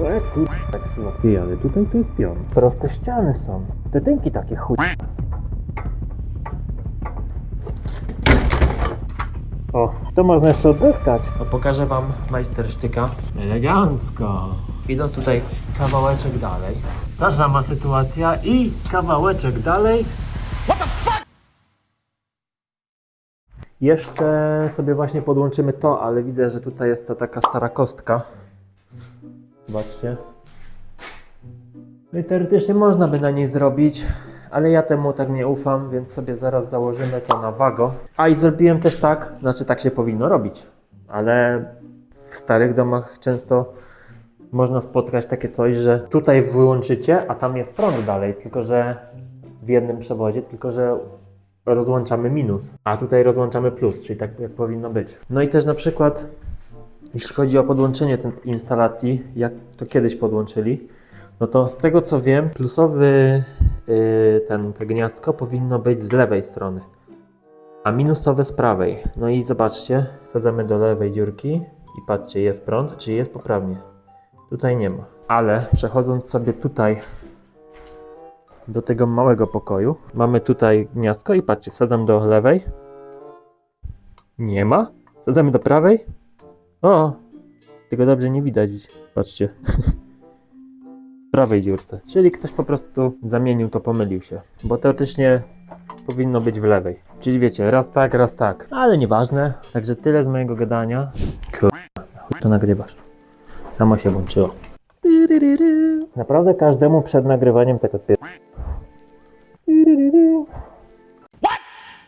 E, kur... tak się Ty, ale tutaj to jest pion. Proste ściany są. Te tynki takie chuj. O, to można jeszcze odzyskać. No pokażę wam majstersztyka. Elegancko. Idąc tutaj kawałeczek dalej. Ta sama sytuacja i kawałeczek dalej. Jeszcze sobie właśnie podłączymy to, ale widzę, że tutaj jest ta taka stara kostka. Zobaczcie. No i teoretycznie można by na niej zrobić, ale ja temu tak nie ufam, więc sobie zaraz założymy to na wago. A i zrobiłem też tak, znaczy tak się powinno robić, ale w starych domach często można spotkać takie coś, że tutaj wyłączycie, a tam jest prąd dalej, tylko że w jednym przewodzie, tylko że rozłączamy minus, a tutaj rozłączamy plus, czyli tak jak powinno być. No i też na przykład, jeśli chodzi o podłączenie tej instalacji, jak to kiedyś podłączyli, no to z tego co wiem, plusowy yy, ten, to gniazdko powinno być z lewej strony, a minusowe z prawej. No i zobaczcie, wsadzamy do lewej dziurki i patrzcie, jest prąd, czyli jest poprawnie. Tutaj nie ma. Ale przechodząc sobie tutaj do tego małego pokoju, mamy tutaj gniazdko i patrzcie, wsadzam do lewej. Nie ma. Wsadzamy do prawej. O, tego dobrze nie widać. Patrzcie. w prawej dziurce. Czyli ktoś po prostu zamienił to, pomylił się. Bo teoretycznie powinno być w lewej. Czyli wiecie, raz tak, raz tak. Ale nieważne. Także tyle z mojego gadania. Kurwa, to nagrywasz. Samo się włączyło. Naprawdę każdemu przed nagrywaniem tak odpier...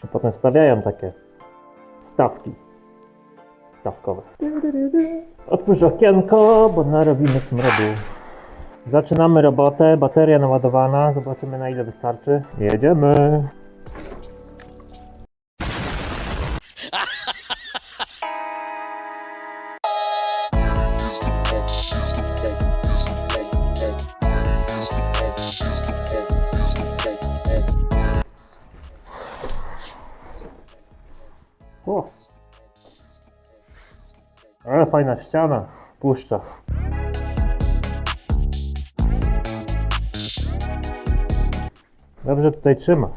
A Potem wstawiają takie stawki stawkowe. Otwórz okienko, bo narobimy smrodu. Zaczynamy robotę, bateria naładowana, zobaczymy na ile wystarczy. Jedziemy. O. Ale fajna ściana, puszcza. Dobrze tutaj trzyma.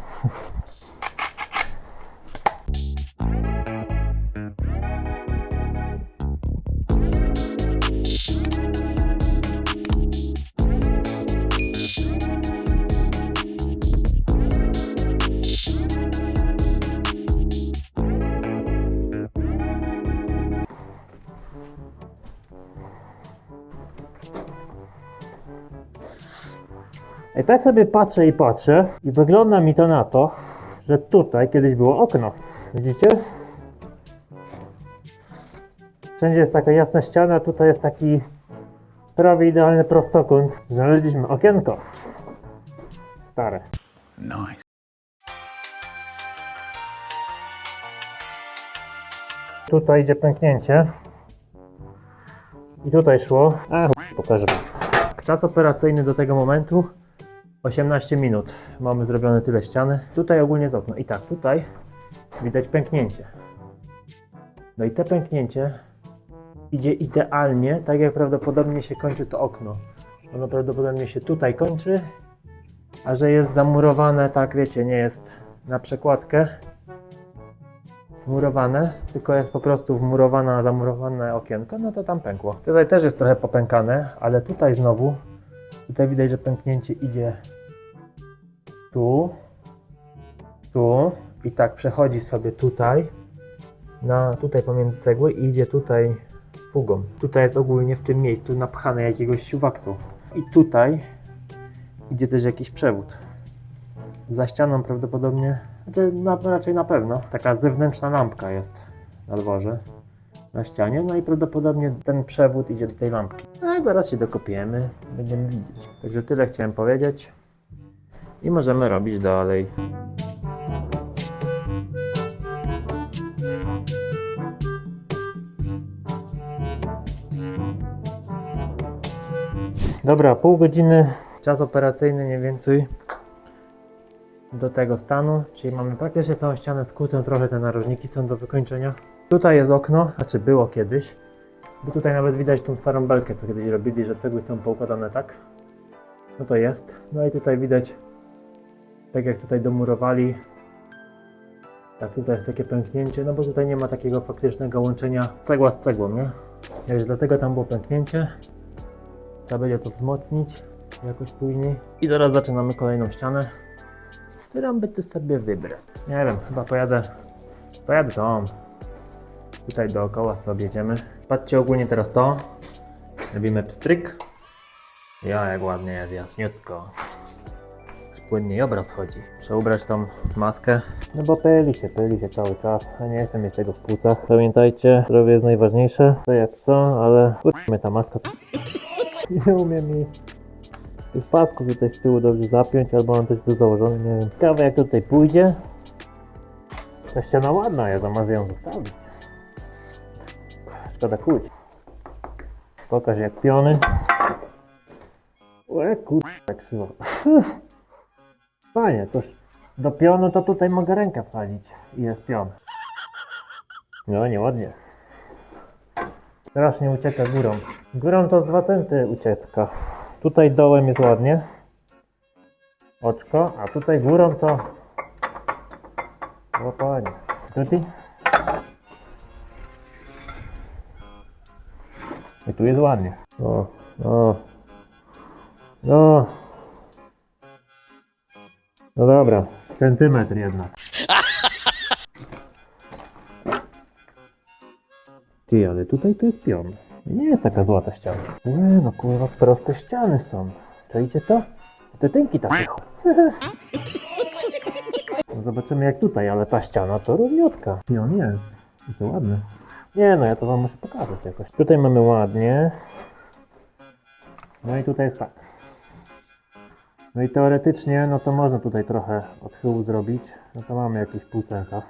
I tak sobie patrzę i patrzę i wygląda mi to na to, że tutaj kiedyś było okno. Widzicie? Wszędzie jest taka jasna ściana, tutaj jest taki prawie idealny prostokąt. Znaleźliśmy okienko. Stare. Nice. Tutaj idzie pęknięcie. I tutaj szło. A, pokażę. Czas operacyjny do tego momentu 18 minut. Mamy zrobione tyle ściany. Tutaj ogólnie jest okno. I tak, tutaj widać pęknięcie. No i te pęknięcie idzie idealnie, tak jak prawdopodobnie się kończy to okno. Ono prawdopodobnie się tutaj kończy, a że jest zamurowane, tak wiecie, nie jest na przekładkę, murowane, tylko jest po prostu wmurowana, zamurowane okienko, no to tam pękło. Tutaj też jest trochę popękane, ale tutaj znowu, tutaj widać, że pęknięcie idzie tu, tu i tak przechodzi sobie tutaj, na, tutaj pomiędzy cegły i idzie tutaj fugą. Tutaj jest ogólnie w tym miejscu napchane jakiegoś siuwaksu. I tutaj idzie też jakiś przewód. Za ścianą prawdopodobnie, znaczy na, raczej na pewno, taka zewnętrzna lampka jest na dworze, na ścianie, no i prawdopodobnie ten przewód idzie do tej lampki. A zaraz się dokopiemy, będziemy widzieć. Także tyle chciałem powiedzieć i możemy robić dalej. Dobra, pół godziny, czas operacyjny mniej więcej do tego stanu, czyli mamy praktycznie całą ścianę skutą, trochę te narożniki są do wykończenia. Tutaj jest okno, znaczy było kiedyś, Bo tutaj nawet widać tą twarą belkę, co kiedyś robili, że cegły są poukładane tak. No to jest. No i tutaj widać, tak jak tutaj domurowali, tak tutaj jest takie pęknięcie, no bo tutaj nie ma takiego faktycznego łączenia cegła z cegłą, nie? Więc dlatego tam było pęknięcie. Trzeba będzie to wzmocnić jakoś później. I zaraz zaczynamy kolejną ścianę, którą by tu sobie wybrać. Nie wiem, chyba pojadę, pojadę tą. Tutaj dookoła sobie jedziemy. Patrzcie ogólnie teraz to. Robimy pstryk. Ja, jak ładnie jest, jasniutko. Aż płynnie i obraz chodzi. Muszę ubrać tą maskę. No bo pyli się, pyli się cały czas. A nie chcę mieć tego w płucach. Pamiętajcie, zdrowie jest najważniejsze. To jak co, ale kurczmy ta maska. Nie umiem mi tych pasków tutaj z tyłu dobrze zapiąć, albo mam coś tu założone, nie wiem. Ciekawe jak tutaj pójdzie. Ta ściana ładna jest, a może ją zostawić. Szkoda kłuć. Pokaż jak piony. Łe kurwa, jak krzywo. Panie, to do pionu to tutaj mogę rękę wsadzić i jest pion. No, nieładnie. Strasznie ucieka górą. Górą to z 2 centy ucieka. Tutaj dołem jest ładnie. Oczko, a tutaj górą to... O panie. Tutaj? I tu jest ładnie. O, o. No. No dobra, centymetr jednak. Ty, ale tutaj to jest pion. Nie jest taka złota ściana. Nie no kurwa, proste ściany są. Czajcie to? Te tynki takie. No zobaczymy jak tutaj, ale ta ściana to równiutka. Pion jest. I to ładne. Nie no, ja to wam muszę pokazać jakoś. Tutaj mamy ładnie. No i tutaj jest tak. No i teoretycznie, no to można tutaj trochę odchyłu zrobić. No to mamy jakieś półcenka.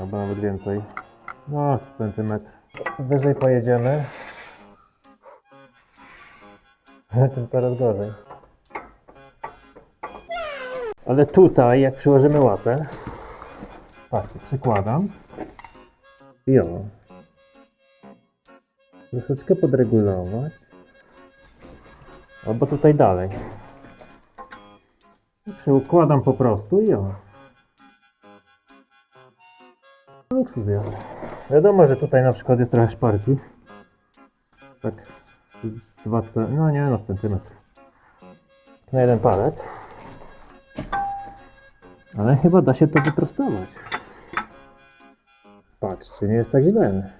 Albo nawet więcej. No, centymetr. Wyżej pojedziemy. Tym coraz gorzej. Ale tutaj, jak przyłożymy łapę, patrzcie, przykładam. I o. Troszeczkę podregulować. Albo tutaj dalej. I Przyukładam po prostu i o. Luksus jest. Wiadomo, że tutaj na przykład jest trochę szparki. Tak. Dwa, ce- no nie no, centymetr. Na jeden palec. Ale chyba da się to wyprostować. Patrzcie, nie jest tak źle.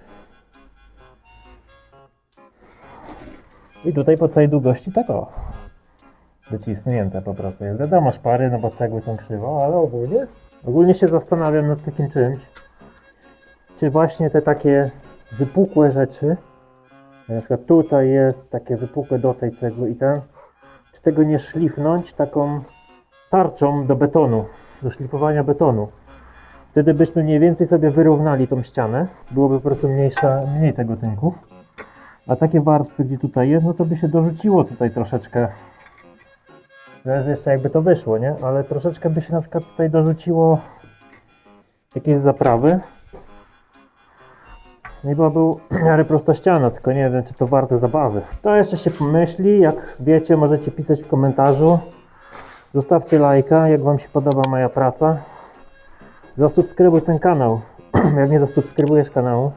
I tutaj po całej długości tak o. Wycisnięte po prostu jest. Wiadomo, szpary, no bo cegły są krzywo, ale ogólnie, ogólnie się zastanawiam nad takim czymś. Czy właśnie te takie wypukłe rzeczy, na przykład tutaj jest takie wypukłe do tej cegły i ten, czy tego nie szlifnąć taką tarczą do betonu, do szlifowania betonu. Wtedy byśmy mniej więcej sobie wyrównali tą ścianę. Byłoby po prostu mniejsza, mniej tego tynku. A takie warstwy, gdzie tutaj jest, no to by się dorzuciło tutaj troszeczkę. Zależy jeszcze jakby to wyszło, nie? Ale troszeczkę by się na przykład tutaj dorzuciło jakieś zaprawy. No i byłaby miarę prosta ściana, tylko nie wiem, czy to warte zabawy. To jeszcze się pomyśli, jak wiecie, możecie pisać w komentarzu. Zostawcie lajka, jak Wam się podoba moja praca. Zasubskrybuj ten kanał. jak nie zasubskrybujesz kanału,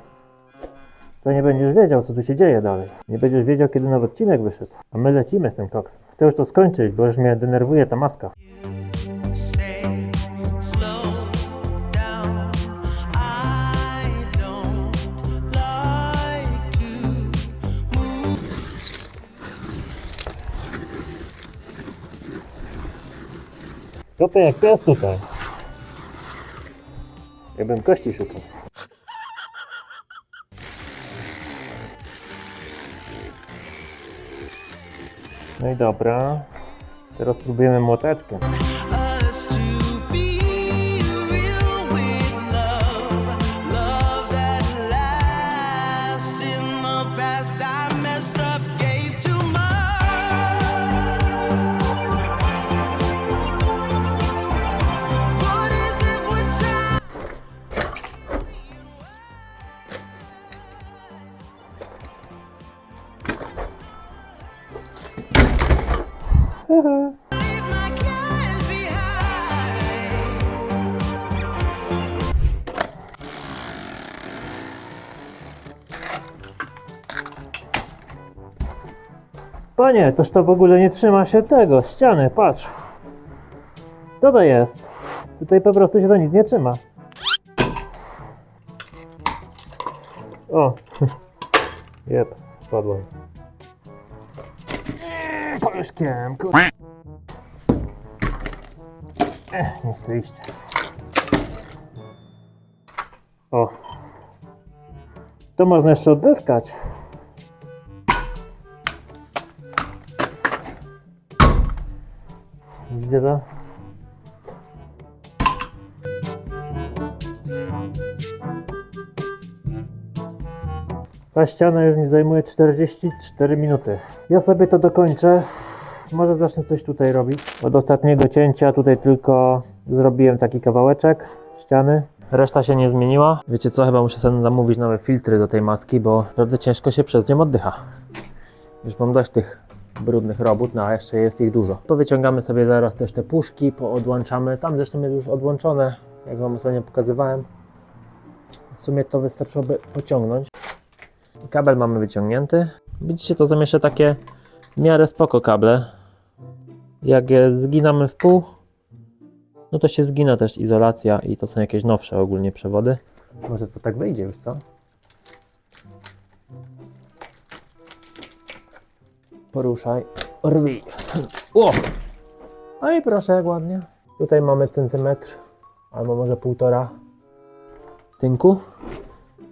to nie będziesz wiedział, co tu się dzieje dalej. Nie będziesz wiedział, kiedy nowy odcinek wyszedł. A my lecimy z tym koksem. Chcę już to skończyć, bo już mnie denerwuje ta maska. Kopę jak pies tutaj. Jakbym kości szukał. No i dobra. Teraz próbujemy młoteczkiem. Panie, toż to w ogóle nie trzyma się tego, ściany, patrz. Co to jest? Tutaj po prostu się to nic nie trzyma. O, jep, spadłem. Paluszkiem, kur... Ech, nie chcę iść. O. To można jeszcze odzyskać. To? Ta ściana już mi zajmuje 44 minuty. Ja sobie to dokończę. Może zacznę coś tutaj robić. Od ostatniego cięcia tutaj tylko zrobiłem taki kawałeczek ściany. Reszta się nie zmieniła. Wiecie co, chyba muszę sobie zamówić nowe filtry do tej maski, bo naprawdę ciężko się przez nią oddycha. Już mam dość tych brudnych robót, no a jeszcze jest ich dużo. Powyciągamy sobie zaraz też te puszki, poodłączamy. Tam zresztą jest już odłączone, jak Wam ostatnio pokazywałem. W sumie to wystarczyłoby pociągnąć. Kabel mamy wyciągnięty. Widzicie, to są jeszcze takie w miarę spoko kable. Jak je zginamy w pół, no to się zgina też izolacja i to są jakieś nowsze ogólnie przewody. Może to tak wyjdzie już, co? Poruszaj. Rwij. O! No i proszę, jak ładnie. Tutaj mamy centymetr, albo może półtora tynku.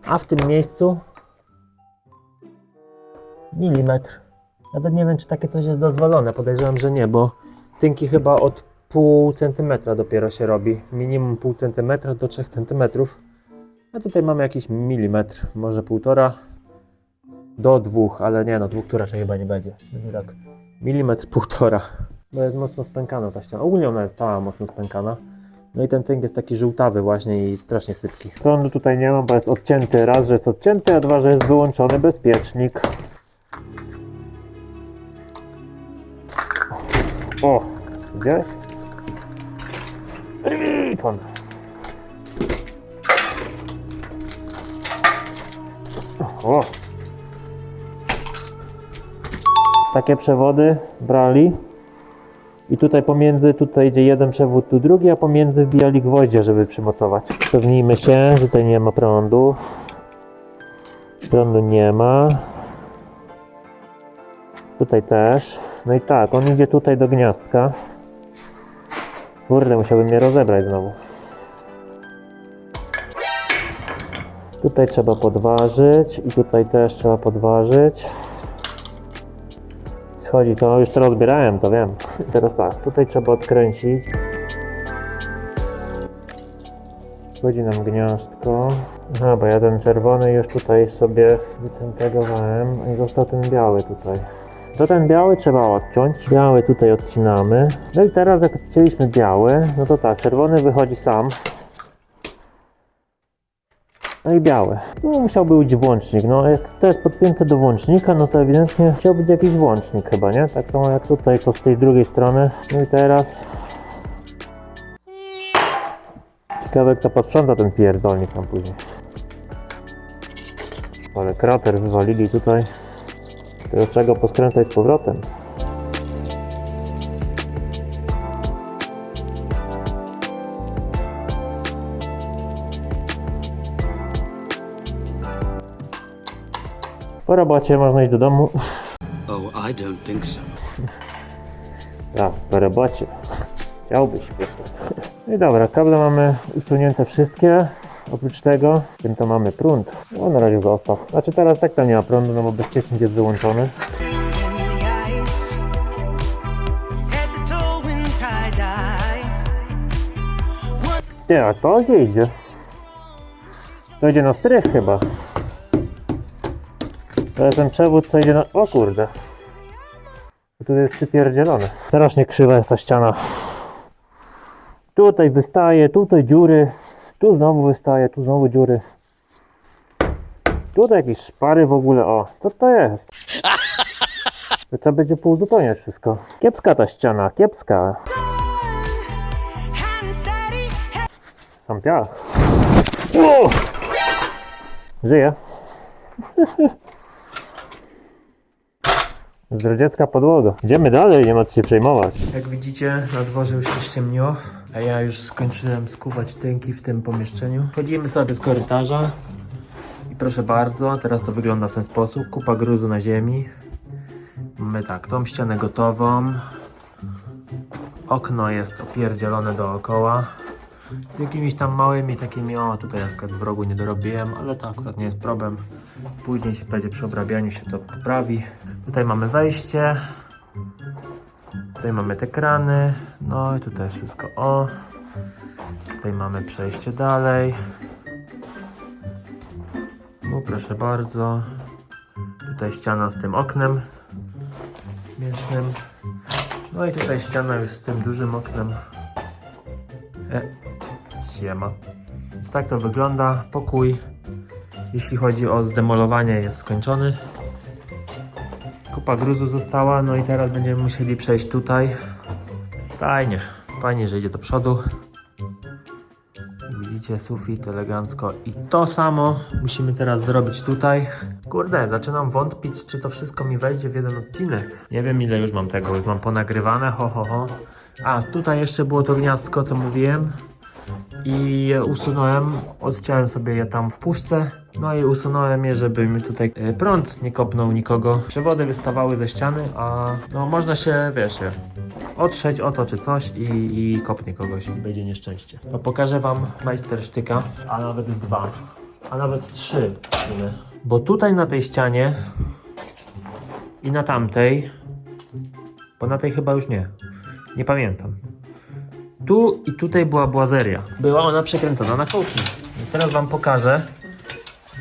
A w tym miejscu milimetr. Nawet nie wiem, czy takie coś jest dozwolone. Podejrzewam, że nie, bo tynki chyba od pół centymetra dopiero się robi. Minimum pół centymetra do 3 centymetrów. A tutaj mamy jakiś milimetr, może półtora do dwóch, ale nie no, dwóch tu raczej chyba nie będzie. Będzie tak milimetr, półtora. Bo jest mocno spękana ta ściana. Ogólnie ona jest cała mocno spękana. No i ten tynk jest taki żółtawy właśnie i strasznie sypki. Prądu tutaj nie mam, bo jest odcięty. Raz, że jest odcięty, a dwa, że jest wyłączony bezpiecznik. O? I pan. O. Takie przewody brali i tutaj pomiędzy, tutaj idzie jeden przewód, tu drugi, a pomiędzy wbijali gwoździe, żeby przymocować. Pewnijmy się, że tutaj nie ma prądu. Prądu nie ma. Tutaj też. No i tak, on idzie tutaj do gniazdka. Kurde, musiałbym je rozebrać znowu. Tutaj trzeba podważyć i tutaj też trzeba podważyć. Schodzi to, już to rozbierałem, to wiem. Teraz tak, tutaj trzeba odkręcić. Wchodzi nam gniazdko. No, bo ja ten czerwony już tutaj sobie wytentegowałem i został ten biały tutaj. To ten biały trzeba odciąć. Biały tutaj odcinamy. No i teraz jak odcięliśmy biały, no to tak, czerwony wychodzi sam. No i białe. No musiałby być włącznik. No jak to jest podpięte do włącznika, no to ewidentnie chciał być jakiś włącznik chyba, nie? Tak samo jak tutaj, to z tej drugiej strony. No i teraz... Ciekawe jak to posprząta ten pierdolnik tam później. Ale krater wywalili tutaj. Teraz trzeba go poskręcać z powrotem. Po robocie można iść do domu. Oh, I don't think so. Tak, po robocie. Chciałbyś. No i dobra, kable mamy usunięte wszystkie. Oprócz tego, tym to mamy prąd. No na razie zostaw. Znaczy teraz tak to nie ma prądu, no bo bezpiecznik jest wyłączony. Ty, a to gdzie idzie? To idzie na strych chyba. To jest ten przewód, co idzie na... O kurde. Tu jest przypierdzielone. Strasznie krzywa jest ta ściana. Tutaj wystaje, tutaj dziury. Tu znowu wystaje, tu znowu dziury. Tutaj jakieś szpary w ogóle, o. Co to jest? To trzeba będzie półuzupełniać wszystko. Kiepska ta ściana, kiepska. Sam! Żyje. Zdradziecka podłoga. Idziemy dalej, nie ma co się przejmować. Jak widzicie, na dworze już się ściemniło, a ja już skończyłem skuwać tynki w tym pomieszczeniu. Chodzimy sobie z korytarza i proszę bardzo, teraz to wygląda w ten sposób. Kupa gruzu na ziemi. Mamy tak, tą ścianę gotową. Okno jest opierdzielone dookoła. Z jakimiś tam małymi takimi, o tutaj na przykład w rogu nie dorobiłem, ale to akurat nie jest problem. Później się będzie przy obrabianiu się to poprawi. Tutaj mamy wejście. Tutaj mamy te krany. No i tutaj wszystko o. Tutaj mamy przejście dalej. No proszę bardzo. Tutaj ściana z tym oknem śmiesznym. No i tutaj ściana już z tym dużym oknem. E, siema. Tak to wygląda. Pokój, jeśli chodzi o zdemolowanie, jest skończony. Kupa gruzu została, no i teraz będziemy musieli przejść tutaj. Fajnie, fajnie, że idzie do przodu. Widzicie, sufit elegancko. I to samo musimy teraz zrobić tutaj. Kurde, zaczynam wątpić, czy to wszystko mi wejdzie w jeden odcinek. Nie wiem, ile już mam tego, już mam ponagrywane, ho, ho, ho. A, tutaj jeszcze było to gniazdko, co mówiłem. I je usunąłem, odciąłem sobie je tam w puszce. No i usunąłem je, żeby mi tutaj e, prąd nie kopnął nikogo. Przewody wystawały ze ściany, a no można się, wiesz, otrzeć o to czy coś i, i kopnie kogoś będzie nieszczęście. No pokażę wam majstersztyka, a nawet dwa, a nawet trzy. Bo tutaj na tej ścianie i na tamtej, bo na tej chyba już nie, nie pamiętam. Tu i tutaj była błazeria. Była ona przekręcona na kołki. Więc teraz wam pokażę,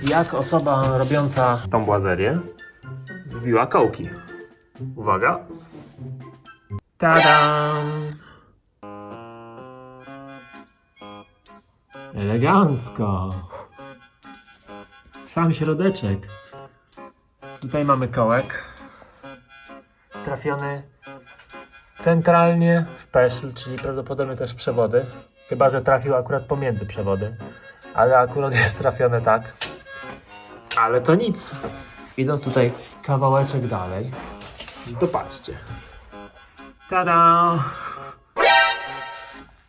jak osoba robiąca tą błazerię wbiła kołki. Uwaga. Tadam! Elegancko. Sam środeczek. Tutaj mamy kołek. Trafiony centralnie w peszl, czyli prawdopodobnie też w przewody. Chyba, że trafił akurat pomiędzy przewody. Ale akurat jest trafione tak. Ale to nic. Idąc tutaj kawałeczek dalej, to patrzcie. Tada!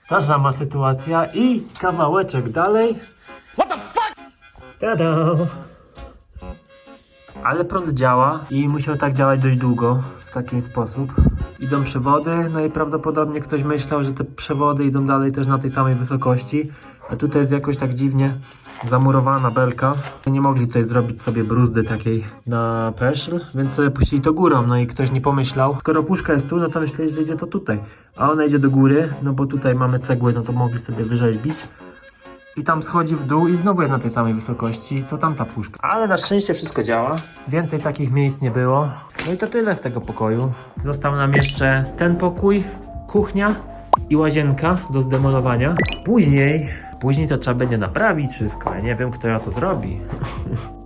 Ta sama sytuacja i kawałeczek dalej. What the fuck? Tada! Ale prąd działa i musiał tak działać dość długo w taki sposób. Idą przewody, no i prawdopodobnie ktoś myślał, że te przewody idą dalej też na tej samej wysokości, a tutaj jest jakoś tak dziwnie zamurowana belka. Nie mogli tutaj zrobić sobie bruzdy takiej na peszl, więc sobie puścili to górą, no i ktoś nie pomyślał, skoro puszka jest tu, no to myśleli, że idzie to tutaj, a ona idzie do góry, no bo tutaj mamy cegły, no to mogli sobie wyrzeźbić. I tam schodzi w dół i znowu jest na tej samej wysokości, co tamta puszka. Ale na szczęście wszystko działa. Więcej takich miejsc nie było. No i to tyle z tego pokoju. Został nam jeszcze ten pokój, kuchnia i łazienka do zdemolowania. Później, później to trzeba będzie naprawić wszystko. Ja nie wiem, kto ja to zrobi.